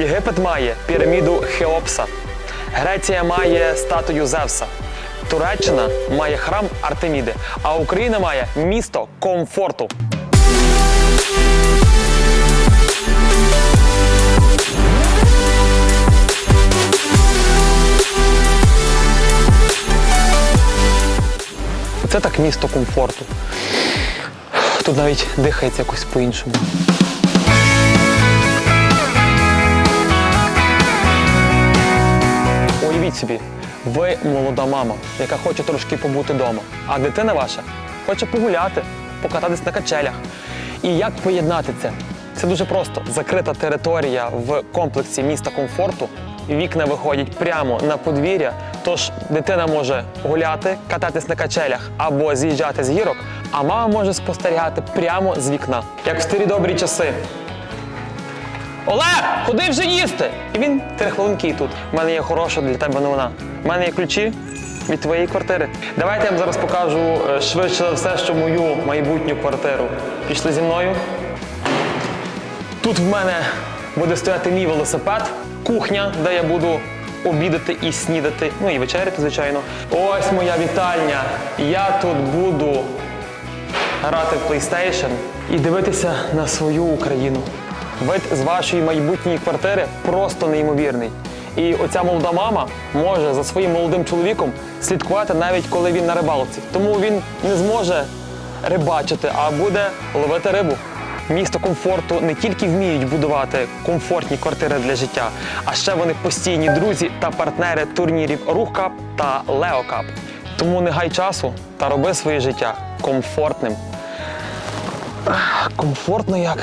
Єгипет має піраміду Хеопса. Греція має статую Зевса. Туреччина має храм Артеміди, а Україна має місто комфорту. Це так місто комфорту. Тут навіть дихається якось по-іншому. Собі, ви молода мама, яка хоче трошки побути вдома, а дитина ваша хоче погуляти, покататись на качелях. І як поєднати це? Це дуже просто. Закрита територія в комплексі міста комфорту. Вікна виходять прямо на подвір'я, тож дитина може гуляти, кататись на качелях або з'їжджати з гірок, а мама може спостерігати прямо з вікна, як в старі добрі часи. Олег, куди вже їсти? І він три хвилинки і тут. У мене є хороша для тебе новина. У мене є ключі від твоєї квартири. Давайте я вам зараз покажу е, швидше за все, що мою майбутню квартиру. Пішли зі мною. Тут в мене буде стояти мій велосипед, кухня, де я буду обідати і снідати, ну і вечеряти, звичайно. Ось моя вітальня. Я тут буду грати в PlayStation і дивитися на свою Україну. Вид з вашої майбутньої квартири просто неймовірний. І оця молода мама може за своїм молодим чоловіком слідкувати навіть коли він на рибалці. Тому він не зможе рибачити, а буде ловити рибу. Місто комфорту не тільки вміють будувати комфортні квартири для життя, а ще вони постійні друзі та партнери турнірів Рухкап та Леокап. Тому не гай часу та роби своє життя комфортним. Комфортно як.